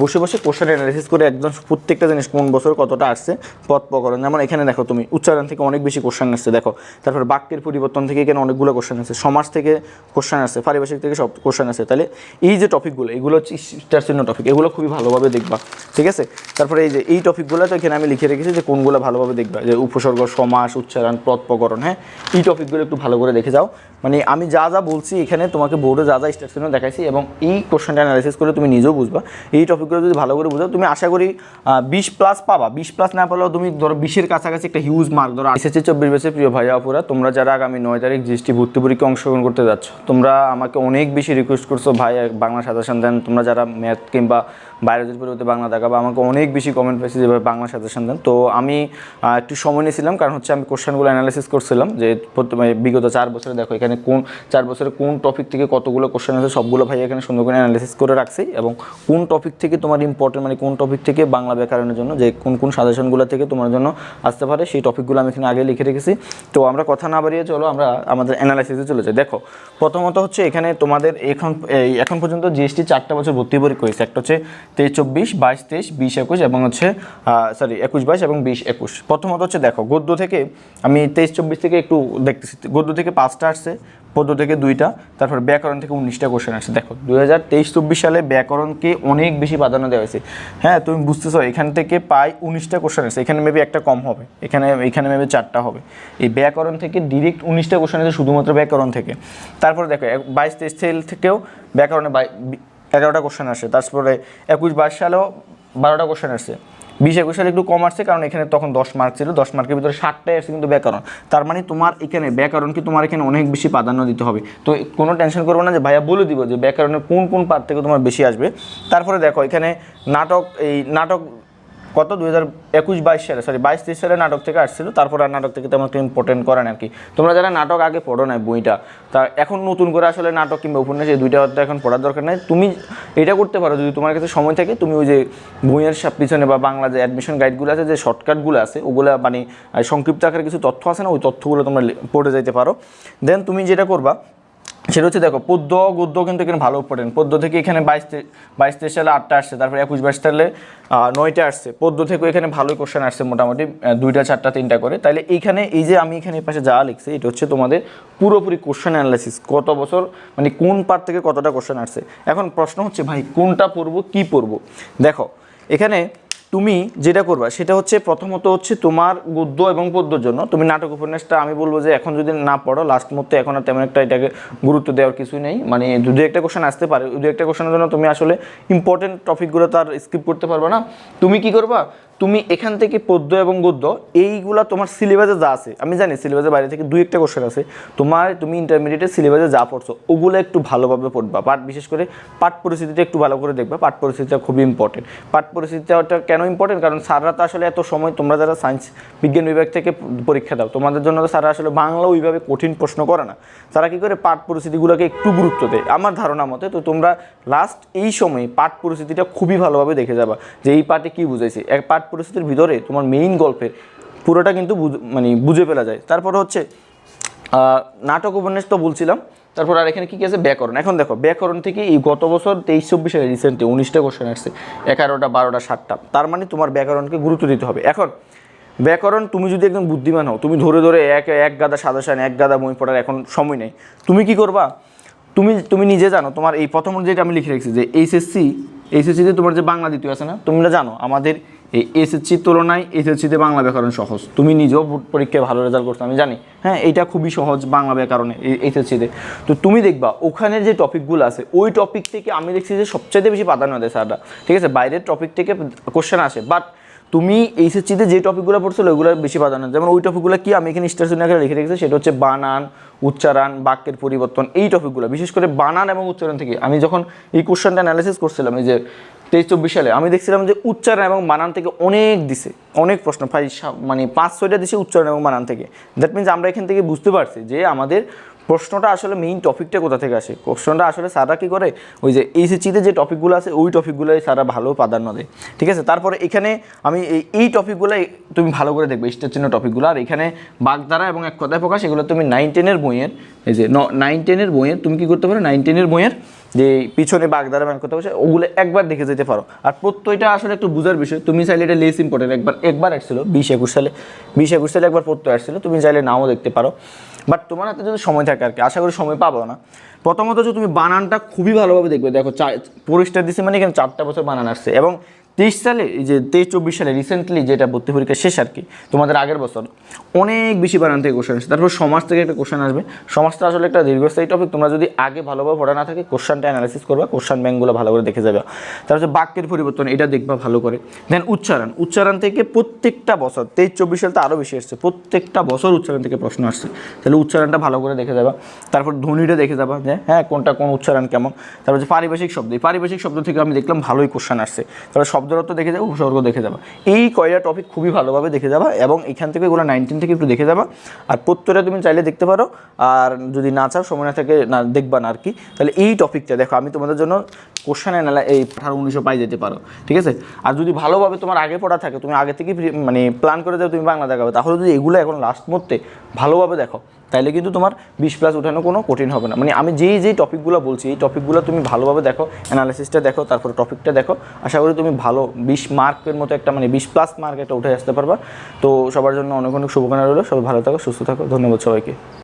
বসে বসে question analysis করে একদম প্রত্যেকটা জিনিস কোন বছর কতটা আসছে, পথ প্রকরণ যেমন এখানে দেখো তুমি, উচ্চারণ থেকে অনেক বেশি কোশ্চেন আসছে, দেখো। তারপর বাক্যের পরিবর্তন থেকে এখানে অনেকগুলো কোশ্চেন আছে সমাজ থেকে কোশ্চেন আসছে, পারিভাষিক থেকে সব কোশ্চেন আসছে। তাহলে এই যে টপিকগুলো এগুলো হচ্ছে চিহ্ন টপিক এগুলো খুবই ভালোভাবে দেখবা, ঠিক আছে? তারপরে এই যে, এই টপিকগুলো তো এখানে আমি লিখে রেখেছি যে কোনগুলো ভালোভাবে দেখবা। যে উপসর্গ, সমাস, উচ্চারণ, পথ প্রকরণ হ্যাঁ? এই টপিকগুলো একটু ভালো করে দেখে যাও। মানে আমি যা যা বলছি এখানে তোমাকে বোর্ডে যা যা স্টার চিহ্ন দেখাইছি এবং এই কোশ্চেনটা অ্যানালাইসিস করে তুমি নিজেও বুঝবা। এই টপিকগুলো যদি ভালো করে বোঝাও, তুমি আশা করি বিশ প্লাস পাবা। বিশ প্লাস না পেলেও তুমি ধরো বিশের কাছাকাছি একটা হিউজ মার্ক ধরো। এসেছে চব্বিশ বছর প্রিয় ভাইয়া আপুরা, তোমরা যারা আগামী নয় তারিখ জিএসটি ভর্তি পরীক্ষা অংশগ্রহণ করতে যাচ্ছ, তোমরা আমাকে অনেক বেশি রিকোয়েস্ট করছ ভাই, বাংলা সাজেশন দেন। তোমরা যারা ম্যাথ কিংবা বায়োলজির পরিবর্তে বাংলা দেখাবা, আমাকে অনেক বেশি কমেন্ট পেয়েছে যেভাবে বাংলা সাজেশন দেন। তো আমি একটু সময় নিয়েছিলাম, কারণ হচ্ছে আমি কোশ্চেনগুলো অ্যানালাইসিস করছিলাম, যে প্রথমে বিগত চার বছরে দেখো, এখানে কোন চার বছরে কোন টপিক থেকে কতগুলো কোশ্চেন আছে, সবগুলো ভাই এখানে সুন্দর করে অ্যানালাইসিস করে রাখছি, এবং কোন টপিক থেকে তোমার ইম্পর্টেন্ট মানে কোন টপিক থেকে বাংলা ব্যাকরণের জন্য, যে কোন কোন সাজেশনগুলো থেকে তোমার জন্য আসতে পারে, সেই টপিকগুলো আমি এখানে আগে লিখে রেখেছি। তো আমরা কথা না বাড়িয়ে চলো, আমরা আমাদের অ্যানালাইসিসে চলে যাই। দেখো, প্রথমত হচ্ছে এখানে তোমাদের এখন এখন পর্যন্ত জিএসটি চারটা বছর ভর্তি পরীক্ষা হয়েছে। একটা হচ্ছে তেইশ চব্বিশ, বাইশ তেইশ, বিশ একুশ এবং হচ্ছে সরি একুশ বাইশ এবং বিশ একুশ। প্রথমত হচ্ছে দেখো, গদ্য থেকে আমি তেইশ চব্বিশ থেকে একটু দেখতেছি। গদ্য থেকে পাঁচটা আসছে, পদ্য থেকে দুইটা, তারপর ব্যাকরণ থেকে উনিশটা কোশ্চেন আসছে। দেখো দু হাজার তেইশ চব্বিশ সালে ব্যাকরণকে অনেক বেশি প্রাধান্য দেওয়া হয়েছে। হ্যাঁ তুমি বুঝতেছো, এখান থেকে প্রায় উনিশটা কোশ্চেন আসছে। এখানে মেবি একটা কম হবে। এখানে এখানে মেবি চারটা হবে। এই ব্যাকরণ থেকে ডিরেক্ট উনিশটা কোশ্চেন আছে শুধুমাত্র ব্যাকরণ থেকে। তারপরে দেখো বাইশ তেইশ সেল থেকেও ব্যাকরণে এগারোটা কোশ্চেন আসে। তারপরে একুশ বাইশ সালেও বারোটা কোশ্চেন আসছে বিশ একুশ সালে একটু কম আসছে কারণ এখানে তখন দশ মার্ক ছিল, দশ মার্কের ভিতরে ষাটটাই আসছে কিন্তু ব্যাকরণ। তার মানে তোমার এখানে ব্যাকরণকে তোমার এখানে অনেক বেশি প্রাধান্য দিতে হবে? তো কোনো টেনশন করব না যে ভাইয়া বলে দিব যে ব্যাকরণের কোন কোন পার্ট থেকে তোমার বেশি আসবে। তারপরে দেখো এখানে নাটক, এই নাটক কত? দুই হাজার একুশ বাইশ সালে সরি বাইশ তেইশ সালে নাটক থেকে আসছিল, তারপর আর নাটক থেকে তেমন একটা ইম্পর্টেন্ট করেন আর কি। তোমরা যারা নাটক আগে পড়ো না বইটা, তা এখন নতুন করে আসলে নাটক কিংবা উপন্যাস, এই দুইটা অধ্যায় এখন পড়ার দরকার নেই। তুমি এটা করতে পারো, যদি তোমার কাছে সময় থাকে, তুমি ওই যে বইয়ের পিছনে বা বাংলা যে অ্যাডমিশন গাইডগুলো আছে, যে শর্টকাটগুলো আছে, ওগুলো মানে সংক্ষিপ্ত আকারে কিছু তথ্য আছে না, ওই তথ্যগুলো তোমরা পড়ে যেতে পারো। দেন তুমি যেটা করবা সেটা হচ্ছে দেখো, পদ্য, গদ্য কিন্তু এখানে ভালো ইম্পর্টেন্ট পদ্য থেকে এখানে বাইশ বাইশ তেইশ সালে আটটা আসছে, তারপরে একুশ বাইশ সালে নয়টা আসছে। পদ্য থেকে এখানে ভালোই কোশ্চেন আসছে মোটামুটি দুইটা, চারটা, তিনটা করে। তাহলে এইখানে এই যে আমি এখানে পাশে যা লিখছি, এটা হচ্ছে তোমাদের পুরোপুরি কোশ্চেন অ্যানালাইসিস কত বছর মানে কোন পার থেকে কতটা কোশ্চেন আসছে। এখন প্রশ্ন হচ্ছে, ভাই, কোনটা পড়ব, কি পড়ব? দেখো, এখানে তুমি যেটা করবা, সেটা হচ্ছে প্রথমত হচ্ছে তোমার গদ্য এবং পদ্যর জন্য। তুমি নাটক উপন্যাসটা, আমি বলব যে এখন যদি না পড়ো লাস্ট মুহূর্তে এখন আর তেমন একটা এটাকে গুরুত্ব দেওয়ার কিছুই নেই। মানে যদি একটা কোশ্চেন আসতে পারে। দু, একটা কোশ্চেনের জন্য তুমি আসলে ইম্পর্টেন্ট টপিকগুলো তার স্কিপ করতে পারবে না। তুমি কি করবা? তুমি এখান থেকে পদ্য এবং গদ্য এইগুলা তোমার সিলেবাসে যা আছে, আমি জানি সিলেবাসের বাইরে থেকে দুই একটা কোশ্চেন আছে, তোমার তুমি ইন্টারমিডিয়েটের সিলেবাসে যা পড়ছো, ওগুলো একটু ভালোভাবে পড়বা, পাঠ বিশেষ করে পাঠ পরিস্থিতিটা একটু ভালো করে দেখবা, পাঠ পরিস্থিতিটা খুবই ইম্পর্টেন্ট পাঠ পরিস্থিতিটা কেন ইম্পর্টেন্ট কারণ স্যাররা তো আসলে এত সময় তোমরা যারা সায়েন্স বিজ্ঞান বিভাগ থেকে পরীক্ষা দাও, তোমাদের জন্য তো স্যাররা আসলে বাংলা ওইভাবে কঠিন প্রশ্ন করে না। তারা কী করে পাঠ পরিস্থিতিগুলোকে একটু গুরুত্ব দেয়? আমার ধারণা মতে তো তোমরা লাস্ট এই সময় পাঠ পরিস্থিতিটা খুবই ভালোভাবে দেখে যাবা, যে এই পাঠে কী বুঝাইছে? এক পাঠ পরিস্থিতির ভিতরে তোমার মেইন গল্পের পুরোটা কিন্তু মানে বুঝে ফেলা যায়। তারপর হচ্ছে নাটক উপন্যাস তো বলছিলাম, তারপর আর এখানে কী কী আছে? ব্যাকরণ। এখন দেখো, ব্যাকরণ থেকে এই গত বছর তেইশ চব্বিশ রিসেন্টলি উনিশটা কোশ্চেন আসছে, এগারোটা, বারোটা, সাতটা। তার মানে তোমার ব্যাকরণকে গুরুত্ব দিতে হবে। এখন, ব্যাকরণ তুমি যদি একদম বুদ্ধিমান হও, তুমি ধরে ধরে এক এক গাদা সাজেশন এক গাদা বই পড়ার এখন সময় নেই। তুমি কি করবা? তুমি তুমি নিজে জানো, তোমার এই প্রথম যেটা আমি লিখে রেখেছি যে এইচএসসি এইচএসসিতে তোমার যে বাংলা দ্বিতীয় আছে না, তোমরা জানো, আমাদের এই এসএসসির তুলনায় এসএসসিতে বাংলা ব্যাকরণ সহজ। তুমি নিজেও পরীক্ষায় ভালো রেজাল্ট করছ, আমি জানি। হ্যাঁ এটা খুবই সহজ বাংলা ব্যাকরণে এসএসসিতে তো। তুমি দেখবা, ওখানের যে টপিকগুলো আছে, ওই টপিক থেকে আমি দেখছি যে সবচাইতে বেশি প্রাধান্য দেয় স্যাররা ঠিক আছে, বাইরের টপিক থেকে কোশ্চেন আসে। বাট তুমি এইচএসসিতে যে টপিকগুলো পড়ছো ওইগুলো বেশি প্রাধান্য। যেমন ওই টপিকগুলো কি আমি এখানে স্টেশন আকারে লিখে রেখেছি, সেটা হচ্ছে বানান, উচ্চারণ, বাক্যের পরিবর্তন, এই টপিকগুলো বিশেষ করে বানান এবং উচ্চারণ থেকে। আমি যখন এই কোশ্চেনটা অ্যানালিসিস করছিলাম, এই যে তেইশ চব্বিশ সালে। আমি দেখছিলাম যে উচ্চারণ এবং বানান থেকে অনেক দিছে। অনেক প্রশ্ন, প্রায় মানে পাঁচ ছয়টা দিছে উচ্চারণ এবং বানান থেকে। দ্যাট মিনস আমরা এখান থেকে বুঝতে পারছি যে আমাদের প্রশ্নটা আসলে মেইন টপিকটা কোথা থেকে আসে। কোশ্চনটা আসলে সারা কী করে? ওই যে এইচএসিতে যে টপিকগুলো আছে, ওই টপিকগুলোই সারা ভালো প্রাধান্য দেয়। ঠিক আছে? তারপরে এখানে আমি এই এই টপিকগুলোই তুমি ভালো করে দেখবে। স্টেট চিহ্ন টপিকগুলো আর এখানে বাগধারা এবং এক কথায় প্রকাশ, এগুলো তুমি নাইন টেনের বইয়ের এই যে নাইন টেনের বইয়ের, তুমি কি করতে পারো? নাইন টেনের বইয়ের যে পিছনে বাগদারা ব্যাংক করতে পারছে ওগুলো একবার দেখে যেতে পারো। আর প্রত্যয়টা আসলে একটু বোঝার বিষয়, তুমি চাইলে এটা লেস ইম্পর্টেন্ট একবার একবার আসছিল, বিশ একুশ সালে, বিশ একুশ সালে একবার প্রত্যয় আসছিল, তুমি চাইলে নাও দেখতে পারো। বাট তোমার হাতে যদি সময় থাকে আর কি, আশা করি সময় পাবো না। প্রথমত যে তুমি বানানটা খুবই ভালোভাবে দেখবে, দেখো, চা পরিষ্কার দিচ্ছে মানে এখানে চারটা বছর বানান আসছে। এবং তেইশ সালে, এই যে তেইশ, চব্বিশ সালে রিসেন্টলি যেটা ভর্তি পরীক্ষা শেষ আর কি, তোমাদের আগের বছর, অনেক বেশি বানান থেকে কোশ্চেন আসছে তারপর সমাজ থেকে একটা কোশ্চেন আসবে। সমাজটা আসলে একটা দীর্ঘস্থায়ী টপিক তোমরা যদি আগে ভালোভাবে পড়া না থাকে কোশ্চেনটা অ্যানালাইসিস করবা কোশ্চেন ব্যাঙ্কগুলো ভালো করে দেখে যাবে। তারপর হচ্ছে বাক্যের পরিবর্তন, এটা দেখবা ভালো করে। দেন উচ্চারণ। উচ্চারণ থেকে প্রত্যেকটা বছর, তেইশ, চব্বিশ সাল তো আরও বেশি আসছে, প্রত্যেকটা বছর উচ্চারণ থেকে প্রশ্ন আসছে। তাহলে উচ্চারণটা ভালো করে দেখে যাবা। তারপর ধ্বনিটা দেখে যাবা যে হ্যাঁ কোনটা কোন উচ্চারণ কেমন। তারপর যে পারিভাষিক শব্দ। এই শব্দ থেকে আমি দেখলাম ভালোই কোশ্চেন আসছে। তারপর শব্দের অর্থ দেখে যাব, উপসর্গ দেখে যাবা। এই কয়টা টপিক খুবই ভালোভাবে দেখে যাবা এবং এখান থেকে এগুলো নাইনটিন থেকে একটু দেখে যাবা। আর প্রত্যয়টা তুমি চাইলে দেখতে পারো। আর যদি না চাও, সময় না থাকে, না দেখবা না আর কি। তাহলে এই টপিকটা দেখো, আমি তোমাদের জন্য কোশ্চেন অ্যানালা এই আঠারো উনিশশো পাই যেতে পারো, ঠিক আছে? আর যদি ভালোভাবে তোমার আগে পড়া থাকে, তুমি আগে থেকে মানে প্ল্যান করে যাও তুমি বাংলা দেখাবে, তাহলে যদি এগুলো এখন লাস্ট মুহূর্তে ভালোভাবে দেখো, তাইলে কিন্তু তোমার বিশ প্লাস উঠানো কোনো কঠিন হবে না। মানে আমি যেই যেই টপিকগুলো বলছি, এই টপিকগুলো তুমি ভালোভাবে দেখো অ্যানালিসিসটা দেখো, তারপরে টপিকটা দেখো, আশা করি তুমি ভালো বিশ মার্কের মতো একটা মানে বিশ প্লাস মার্ক একটা উঠে আসতে পারবা। তো সবার জন্য অনেক অনেক শুভকামনা রইল, সবাই ভালো থাকো, সুস্থ থাকো, ধন্যবাদ সবাইকে।